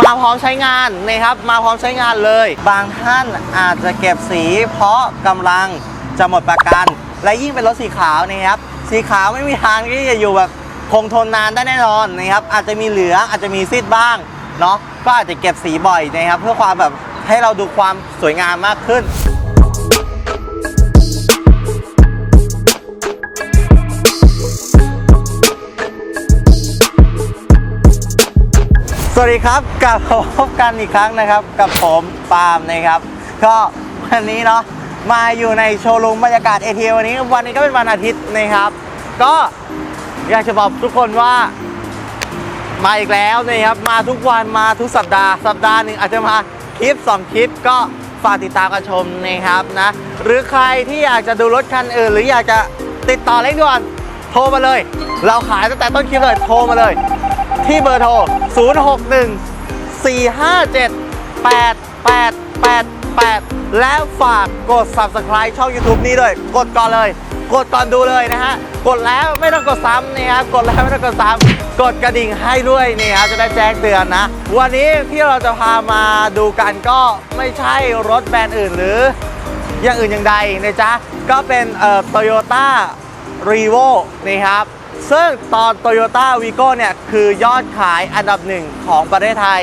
มาพร้อมใช้งานนะครับ มาพร้อมใช้งานเลย บางท่านอาจจะเก็บสี เพราะกำลังจะหมดประกัน และยิ่งเป็นรถสีขาวนะครับ สีขาวไม่มีทางที่จะอยู่แบบคงทนนานได้แน่นอนนะครับ อาจจะมีเหลืองอาจจะมีซีดบ้างเนาะก็อาจจะเก็บสีบ่อยนะครับ เพื่อความแบบให้เราดูความสวยงามมากขึ้น วัสดีครับกลับมาพบกันอีกครั้งนะครับ กับผมปาล์มนะครับ ก็วันนี้เนาะมาอยู่ในโชว์รูมบรรยากาศเอทีวันนี้ วันนี้ก็เป็นวันอาทิตย์นะครับ ก็อยากจะบอกทุกคนว่า มาอีกแล้วนะครับ มาทุกวันมาทุกสัปดาห์ สัปดาห์หนึ่งอาจจะมาคลิป 2 คลิป ก็ฝากติดตามกันชมนะครับนะ หรือใครที่อยากจะดูรถคันอื่น หรืออยากจะติดต่อเล็กด่วนโทรมาเลย เราขายตั้งแต่ต้นคลิปเลยโทรมาเลย ที่เบอร์โทร 061 457 8888 และฝากกด subscribe ช่อง YouTube นี้ด้วย กดก่อนเลย กดก่อนดูเลยนะฮะ กดแล้วไม่ต้องกดซ้ำนะครับ กดแล้วไม่ต้องกดซ้ำกดกระดิ่งให้ด้วยนี่ครับจะได้แจ้งเตือนนะ วันนี้ที่เราจะพามาดูกันก็ไม่ใช่รถแบรนด์อื่นหรืออย่างอื่นอย่างใดนะจ๊ะ ก็เป็นเอ่อ Toyota r e v o นะครับ ซึ่งตอน Toyota v i g o เนี่ย คือยอดขายอันดับหนึ่งของประเทศไทย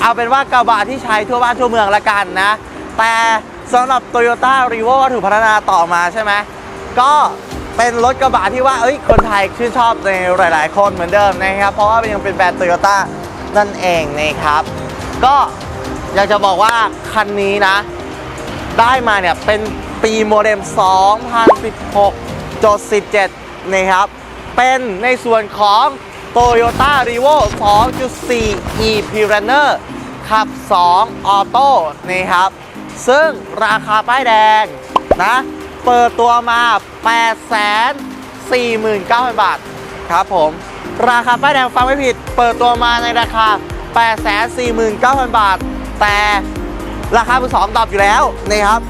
เอาเป็นว่ากระบะที่ใช้ทั่วบ้านทั่วเมืองละกันนะ แต่สำหรับ Toyota r e v o ถูกพัฒนาต่อมาใช่ไหมก็เป็นรถกระบะที่ว่าเอ้ยคนไทยชื่นชอบในหลาย ๆ คนเหมือนเดิมนะครับ เพราะว่ายังเป็นแบรนด์ Toyota นั่นเองนะครับ ก็อยากจะบอกว่าคันนี้นะ ได้มาเนี่ยเป็นปีโมเด็ม2016จด17 นะครับ เป็นในส่วนของ Toyota r e v o 2.4 e p r u n n e r ขับ 2 ออโต้นะครับ ซึ่งราคาป้ายแดงนะ เปิดตัวมา 849,000 บาท ครับผม ราคาป้ายแดงฟังไม่ผิด เปิดตัวมาในราคา 849,000 บาท แต่ราคามือสองดรอปอยู่แล้วนะครับ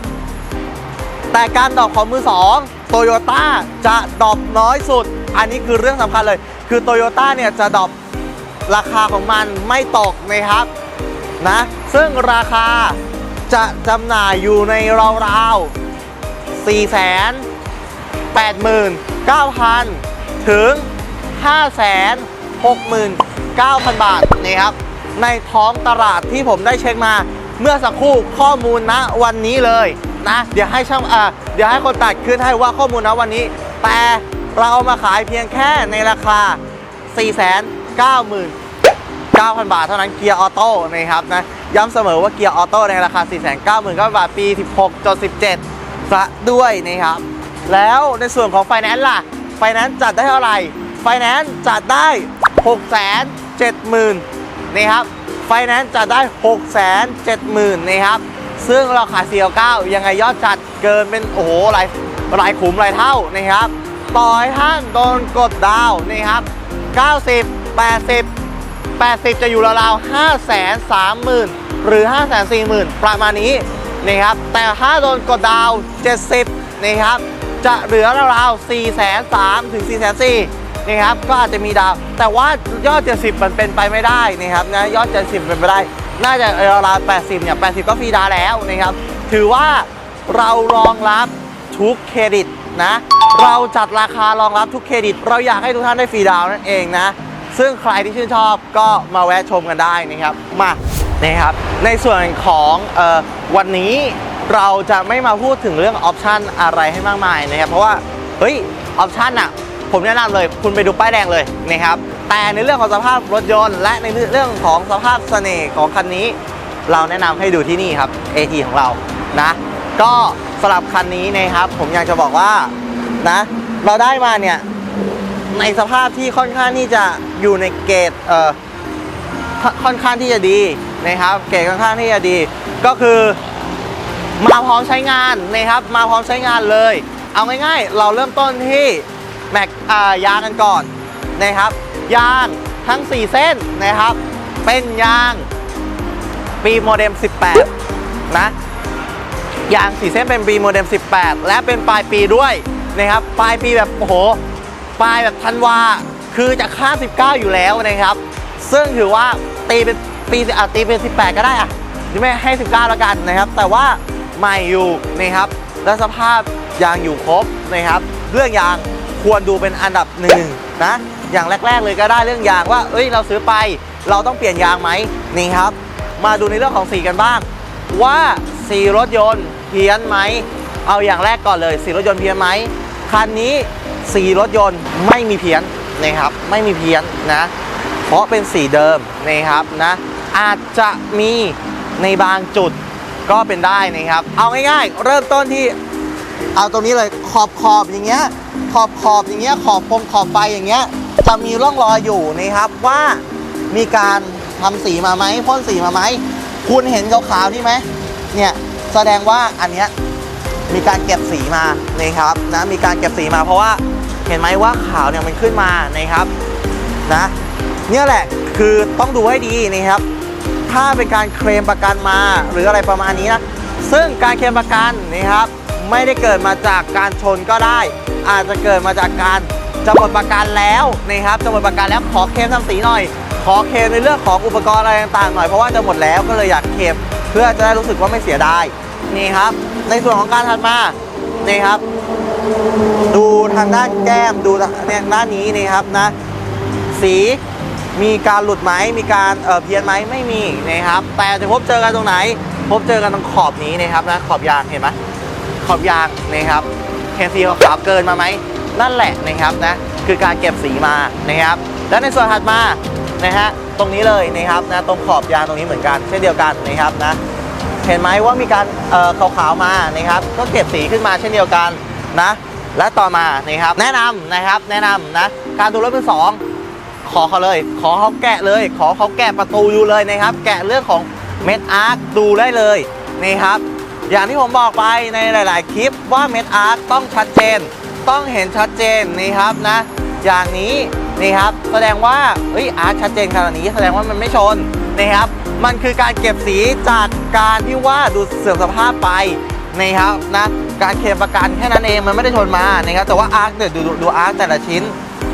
แต่การดรอปของมือสอง โตโยต้าจะดรอปน้อยสุด อันนี้คือเรื่องสำคัญเลย คือโตโยต้าเนี่ยจะดรอปราคาของมันไม่ตกนะครับนะซึ่งราคาจะจำหน่ายอยู่ในราวๆ 4 8 9 0 0 0 ถึง 5 6 9 0 0 0 บาทนะครับในท้องตลาดที่ผมได้เช็คมา เมื่อสักครู่ข้อมูลณวันนี้เลย นะ เดี๋ยวให้ช่างอ่าเดี๋ยวให้คนตัดขึ้นให้ว่าข้อมูลณวันนี้ แต่เราเอามาขายเพียงแค่ในราคา 4 9 9,000 บาทเท่านั้นเกียร์ออโต้นะครับนะย้ำเสมอว่าเกียร์ออโต้ในราคา 499,000 บาทปี 16จด17ซะด้วยนะครับ แล้วในส่วนของไฟแนนซ์ล่ะ ไฟแนนซ์จัดได้เท่าไหร่ ไฟแนนซ์จัดได้ 670,000นะครับ ไฟแนนซ์จัดได้ 670,000นะครับ ซึ่งเราขาย499ยังไงยอดจัดเกินเป็นโอ้โหหลายหลายขุมหลายเท่านะครับ ต่อให้ท่านโดนกดดาวนะครับ 90 80 80 จะอยู่ราวๆ5 3 0 0 0 0 หรือ 5 4 0 0 0 0 ประมาณนี้นะครับ แต่ถ้าโดนกดดาว 70 นะครับ จะเหลือราวๆ4 3 0 0 0ถึง 4 4 0 0นะครับก็อาจจะมีดาว แต่ว่ายอด 70 มันเป็นไปไม่ได้นะครับนะยอด 70 เป็นไปได้ น่าจะราวๆ80 เนี่ย 80 ก็ฟรีดาวแล้วนะครับ ถือว่าเรารองรับทุกเครดิตนะ เราจัดราคารองรับทุกเครดิต เราอยากให้ทุกท่านได้ฟรีดาวนั่นเองนะ ซึ่งใครที่ชื่นชอบก็มาแวะชมกันได้นะครับ มานะครับ ในส่วนของเออวันนี้เราจะไม่มาพูดถึงเรื่องออปชันอะไรให้มากมายนะครับ เพราะว่า เฮ้ย ออปชันอะผมแนะนำเลย คุณไปดูป้ายแดงเลยนะครับ แต่ในเรื่องของสภาพรถยนต์ และในเรื่องของสภาพเสน่ห์ของคันนี้ เราแนะนำให้ดูที่นี่ครับ AT ของเรานะก็สำหรับคันนี้นะครับ ผมอยากจะบอกว่านะเราได้มาเนี่ยในสภาพที่ค่อนข้างที่จะอยู่ในเกรดเอ่อค่อนข้างที่จะดีนะครับ เกรดค่อนข้างที่จะดี ก็คือมาพร้อมใช้งานนะครับ มาพร้อมใช้งานเลย เอาง่ายๆ เราเริ่มต้นที่แม็กอ่ายางกันก่อนนะครับ ยางทั้ง 4 เส้นนะครับ เป็นยางปีโมเด็ม18 นะ ยางสีเส้นเป็นปีโมเด็ม18 และเป็นปลายปีด้วยนะครับ ปลายปีแบบโอ้โห ปลายแบบธันวา คือจะข้า19 อยู่แล้วนะครับ ซึ่งถือว่าตีเป็นปีอะตีเป็น 18 ก็ได้อะหรือไม่ให้ 19 แล้วกันนะครับ แต่ว่าใหม่อยู่นะครับ และสภาพยางอยู่ครบนะครับ เรื่องยาง ควรดูเป็นอันดับหนึ่งนะ อย่างแรก ๆ เลยก็ได้เรื่องยางว่า เอ้ย เราซื้อไป เราต้องเปลี่ยนยางไหมนี่ครับ มาดูในเรื่องของสีกันบ้าง ว่าสีรถยนต์เพี้ยนไหม เอาอย่างแรกก่อนเลย สีรถยนต์เพี้ยนไหม คันนี้สีรถยนต์ไม่มีเพี้ยนนะครับ ไม่มีเพี้ยนนะ เพราะเป็นสีเดิมนะครับนะ อาจจะมีในบางจุดก็เป็นได้นะครับ เอาง่ายๆ เริ่มต้นที่เอาตรงนี้เลยขอบขอบอย่างเงี้ย ขอบขอบอย่างเงี้ยขอบพงขอบไฟอย่างเงี้ยจะมีร่องรอยอยู่นะครับว่ามีการทำสีมาไหมพ่นสีมาไหมคุณเห็นขาวๆนี่ไหมเนี่ยแสดงว่าอันเนี้ยมีการเก็บสีมานะครับนะมีการเก็บสีมาเพราะว่าเห็นไหมว่าขาวเนี่ยมันขึ้นมานะครับนะเนี่ยแหละคือต้องดูให้ดีนะครับ ถ้าเป็นการเคลมประกันมาหรืออะไรประมาณนี้นะซึ่งการเคลมประกันนะครับ ไม่ได้เกิดมาจากการชนก็ได้ อาจจะเกิดมาจากการจะหมดประกันแล้วนะครับจะหมดประกันแล้วขอเคลมทำสีหน่อย ขอเคลมในเรื่องของอุปกรณ์อะไรต่างๆหน่อยเพราะว่าจะหมดแล้วก็เลยอยากเคลมเพื่อจะได้รู้สึกว่าไม่เสียดายนี่ครับ ในส่วนของการถัดมานี่ครับ ดูทางด้านแก้มดูเนี่ยด้านนี้นี่ครับนะ สีมีการหลุดไหมมีการเอ่อเพี้ยนไหมไม่มีนะครับ แต่จะพบเจอกันตรงไหน พบเจอกันตรงขอบนี้นะครับนะขอบยางเห็นไหมขอบยางนะครับ เห็นสีขาวเกินมาไหมนั่นแหละนะครับนะคือการเก็บสีมานะครับ แล้วในส่วนถัดมานะฮะตรงนี้เลยนะครับนะตรงขอบยางตรงนี้เหมือนกัน เช่นเดียวกันนะครับนะเห็นไหมว่ามีการเอ่อขาวๆมานะครับ ก็เก็บสีขึ้นมาเช่นเดียวกันนะและต่อมานะครับแนะนำนะครับแนะนำนะการดูรถมือสองขอเขาเลย ขอเขาแกะเลย ขอเขาแกะประตูดูเลยนะครับ แกะเรื่องของเม็ดอาร์คดูได้เลยนี่ครับ อย่างที่ผมบอกไปในหลาย ๆ คลิปว่าเม็ดอาร์คต้องชัดเจน ต้องเห็นชัดเจนนี่ครับนะ อย่างนี้นี่ครับแสดงว่าเอ้ยอาร์คชัดเจนขนาดนี้แสดงว่ามันไม่ชนนะครับ มันคือการเก็บสีจากการที่ว่าดูเสื่อมสภาพไปนะครับนะการเคลมประกันแค่นั้นเองมันไม่ได้ชนมานะครับแต่ว่าอาร์คเนี่ยดูดูดูอาร์คแต่ละชิ้น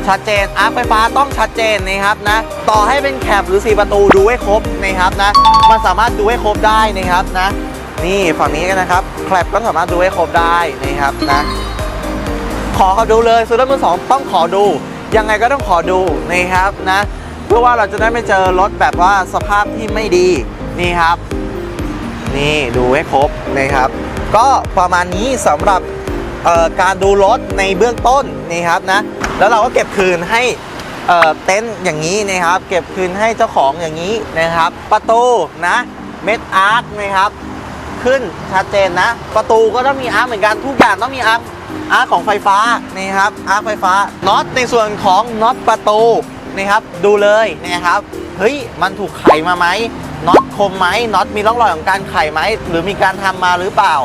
ชัดเจนอาร์คไฟฟ้าต้องชัดเจนนะครับนะต่อให้เป็นแคปหรือ 4 ประตูดูให้ครบนะครับนะมันสามารถดูให้ครบได้นะครับนะ นี่ฝั่งนี้กันนะครับ แคปก็สามารถดูให้ครบได้นะครับนะ ขอเขาดูเลยซื้อรถมือสองต้องขอดู ยังไงก็ต้องขอดูนะครับนะ เพื่อว่าเราจะได้ไม่เจอรถแบบว่าสภาพที่ไม่ดีนี่ครับ นี่ดูให้ครบนะครับ ก็ประมาณนี้สำหรับการดูรถในเบื้องต้นนี่ครับนะ แล้วเราก็เก็บคืนให้เต็นท์อย่างนี้นะครับ เก็บคืนให้เจ้าของอย่างนี้นะครับ ประตูนะเม็ดอาร์คนะครับ ขึ้นชัดเจนนะ ประตูก็ต้องมีอาร์เหมือนกันทุกอย่างต้องมีอาร์อาร์ของไฟฟ้านี่ครับอาร์ไฟฟ้าน็อตในส่วนของน็อตประตูนี่ครับดูเลยนะครับเฮ้ยมันถูกไขมาไหมน็อตคมไหมน็อตมีร่องรอยของการไขไหมหรือมีการทำมาหรือเปล่า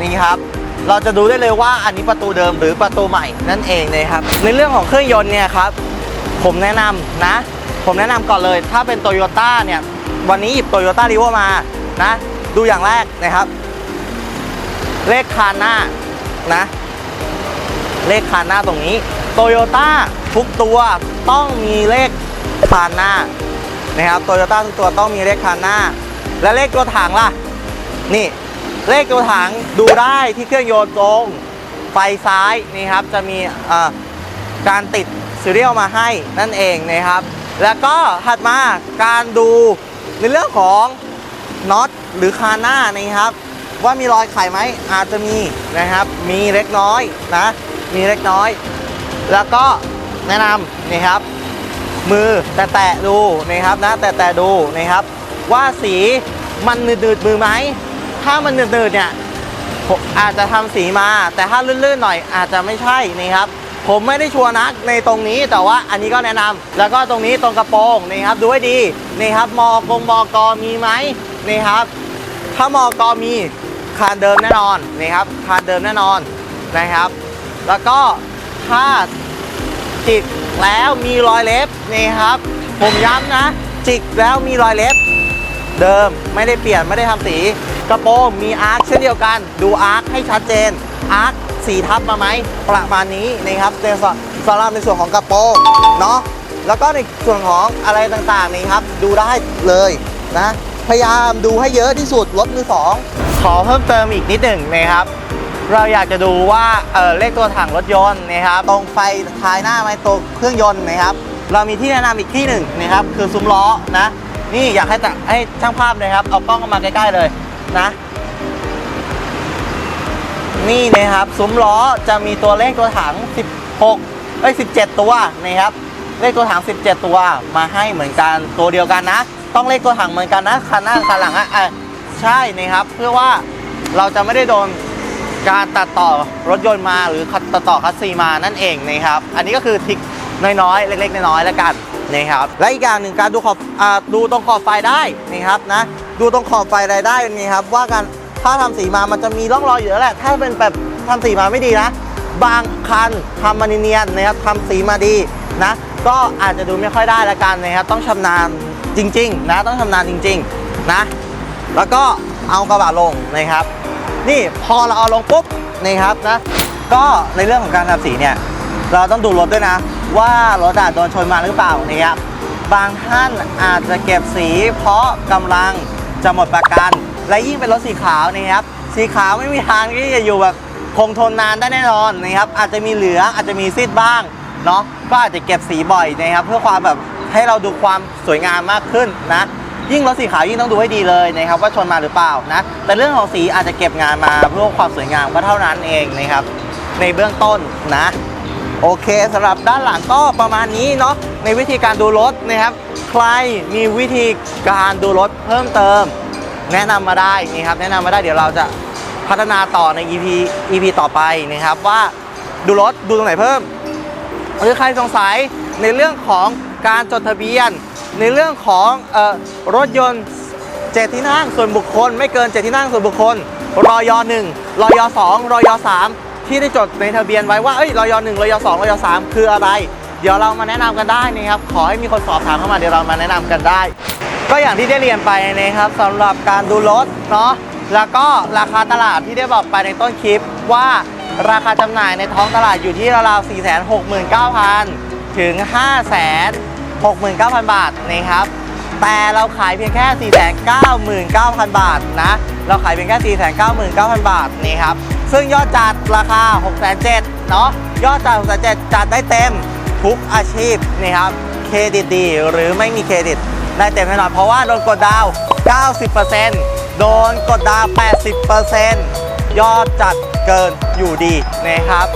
นี่ครับเราจะดูได้เลยว่าอันนี้ประตูเดิมหรือประตูใหม่นั่นเองนะครับ ในเรื่องของเครื่องยนต์เนี่ยครับผมแนะนำนะ ผมแนะนำก่อนเลย ถ้าเป็นโตโยต้าเนี่ย วันนี้หยิบโตโยต้ารีโวมานะ ดูอย่างแรกนะครับ เลขคานหน้านะ เลขคานหน้าตรงนี้โตโยต้าทุกตัวต้องมีเลขคานหน้านะครับโตโยต้าทุกตัวต้องมีเลขคานหน้า และเลขตัวถังล่ะ นี่ เลขตัวถังดูได้ที่เครื่องโยนตรงไฟซ้ายนี่ครับจะมีการติดซีเรียลมาให้นั่นเองนะครับ แล้วก็ถัดมาการดูในเรื่องของน็อต หรือคาหน้านะครับ ว่ามีรอยไข่ไหมอาจจะมีนะครับ มีเล็กน้อยนะ มีเล็กน้อย แล้วก็แนะนำนี่ครับ มือแตะๆดูนะครับนะแตะๆดูนะครับ ว่าสีมันหนืดๆมือไหมถ้ามันหนืดๆเนี่ยอาจจะทำสีมา แต่ถ้าลื่นๆหน่อยอาจจะไม่ใช่นี่ครับ ผมไม่ได้ชัวร์นักในตรงนี้แต่ว่าอันนี้ก็แนะนำแล้วก็ตรงนี้ตรงกระโปรงนี่ครับดูให้ดีนี่ครับมอกงมอกอมีไหมนี่ครับ ถ้ามอกอมีคานเดิมแน่นอนนี่ครับคานเดิมแน่นอนนะครับ แล้วก็ถ้าจิกแล้วมีรอยเล็บนี่ครับ ผมย้ำนะ จิกแล้วมีรอยเล็บ เดิมไม่ได้เปลี่ยนไม่ได้ทำสีกระโปรงมีอาร์คเช่นเดียวกัน ดูอาร์คให้ชัดเจนอาร์คสีทับมาไหมประมาณนี้นะครับในส่วนสำหรับในส่วนของกระโปรงเนาะแล้วก็ในส่วนของอะไรต่างๆนี่ครับ ดูได้เลยนะ พยายามดูให้เยอะที่สุดรถมือสองขอเพิ่มเติมอีกนิดหนึ่งนะครับ เราอยากจะดูว่าเออเลขตัวถังรถยนต์นะครับ ตรงไฟท้ายหน้าไมตัวเครื่องยนต์นะครับ เรามีที่แนะนำอีกที่หนึ่งนะครับคือซุ้มล้อนะ นี่อยากให้ตะให้ช่างภาพนะครับ เอากล้องเข้ามาใกล้ๆเลยนะ นี่นะครับซุ้มล้อจะมีตัวเลขตัวถัง 16เอ้ย17 ตัวนะครับเลขตัวถัง 17 ตัวมาให้เหมือนกันตัวเดียวกันนะ ต้องเลขตัวถังเหมือนกันนะคันหน้าคันหลังอะอะใช่นะครับ เพื่อว่าเราจะไม่ได้โดนการตัดต่อรถยนต์มาหรือตัดต่อคัสซีมานั่นเองนะครับ อันนี้ก็คือทิกน้อยๆ เล็กๆ น้อยๆแล้วกันนะครับ และอีกอย่างหนึ่งการดูขอบอดูตรงขอบไฟได้นะครับนะ ดูตรงขอบไฟอะไรได้นี่ครับ ว่ากันถ้าทำสีมามันจะมีร่องรอยอยู่แล้วแหละ ถ้าเป็นแบบทำสีมาไม่ดีนะ บางคันทำมาเนียนนะครับทำสีมาดีนะ ก็อาจจะดูไม่ค่อยได้ละกันนะครับ ต้องชำนาญ จริง ๆ นะต้องชำนาญจริง ๆ นะ แล้วก็เอากระบะลงนะครับ นี่พอเราเอาลงปุ๊บนี่ครับนะ ก็ในเรื่องของการทำสีเนี่ย เราต้องดูรถด้วยนะ ว่ารถอะโดนชนมาหรือเปล่านะครับบางท่านอาจจะเก็บสีเพราะกำลังจะหมดประกัน และยิ่งเป็นรถสีขาวนะครับ สีขาวไม่มีทางที่จะอยู่แบบคงทนนานได้แน่นอนนะครับ อาจจะมีเหลืองอาจจะมีซีดบ้างเนาะก็อาจจะเก็บสีบ่อยนะครับ เพื่อความแบบ ให้เราดูความสวยงามมากขึ้นนะยิ่งรถสีขาวยิ่งต้องดูให้ดีเลยนะครับว่าชนมาหรือเปล่านะแต่เรื่องของสีอาจจะเก็บงานมาเพื่อความสวยงามก็เท่านั้นเองนะครับในเบื้องต้นนะโอเคสำหรับด้านหลังก็ประมาณนี้เนาะในวิธีการดูรถนะครับใครมีวิธีการดูรถเพิ่มเติม แนะนำมาได้นี่ครับแนะนำมาได้เดี๋ยวเราจะพัฒนาต่อใน EP EP ต่อไปนะครับว่าดูรถดูตรงไหนเพิ่มหรือใครสงสัยในเรื่องของ การจดทะเบียน ในเรื่องของออรถยนต์เจ็ดที่นั่งส่วนบุคคล ไม่เกินเจ็ดที่นั่งส่วนบุคคลรอยหนึ่งรอยสองรอยสามที่ได้จดในทะเบียนไว้ว่าเอ้ยรอยหนึ่งรอยสองรอยสามคืออะไร เดี๋ยวเรามาแนะนำกันได้นะครับขอให้มีคนสอบถามเข้ามาเดี๋ยวเรามาแนะนำกันได้ ก็อย่างที่ได้เรียนไปนะครับสำหรับการดูรถเนาะแล้วก็ราคาตลาดที่ได้บอกไปในต้นคลิปว่าราคาจำหน่ายในท้องตลาดอยู่ที่ราวๆ469,000 ถึง 69,000 บาทนะครับแต่เราขายเพียงแค่ 499,000 บาทนะ เราขายเพียงแค่ 499,000 บาทนี่ครับ ซึ่งยอดจัดราคา 607,000เนาะ ยอดจัด 607 จัดได้เต็มทุกอาชีพนี่ครับ เครดิตดีหรือไม่มีเครดิตได้เต็มแน่นอนเพราะว่าโดนกดดาวน์90%โดนกดดาวน์80%ยอดจัดเกินอยู่ดีนะครับ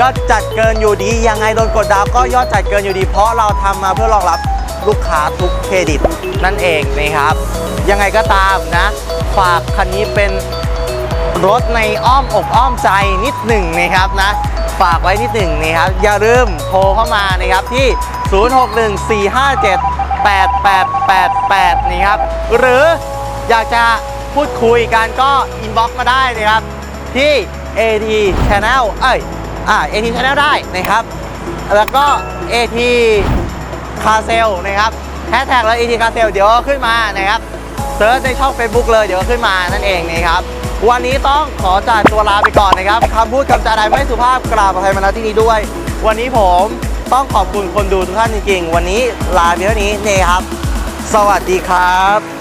ยอดจัดเกินอยู่ดี ยังไงโดนกดดาวก็ยอดจัดเกินอยู่ดี เพราะเราทำมาเพื่อรองรับลูกค้าทุกเครดิต นั่นเองนะครับ ยังไงก็ตามนะ ฝากคันนี้เป็นรถในอ้อมอกอ้อมใจนิดหนึ่งนะครับนะ ฝากไว้นิดหนึ่งนะครับ อย่าลืมโทรเข้ามานะครับที่ 0614578888 นี่ครับ หรืออยากจะพูดคุยกันก็อินบ็อกซ์มาได้นะครับ ที่ AT Channel เอ้ย อ่า AT Channel ได้นะครับ แล้วก็ AT Car s a l นะครับแฮชแท็กแล้ว AT Car s a l เดี๋ยวขึ้นมานะครับเซิร์ชในช่อง Facebook เลยเดี๋ยวขึ้นมานั่นเองนะครับ วันนี้ต้องขอจากตัวลาไปก่อนนะครับคำพูดคำจาใดไม่สุภาพกราบอภัยมาณที่นี้ด้วย วันนี้ผมต้องขอบคุณคนดูทุกท่านจริงๆ วันนี้ลาเพียงเท่านี้เนครับ สวัสดีครับ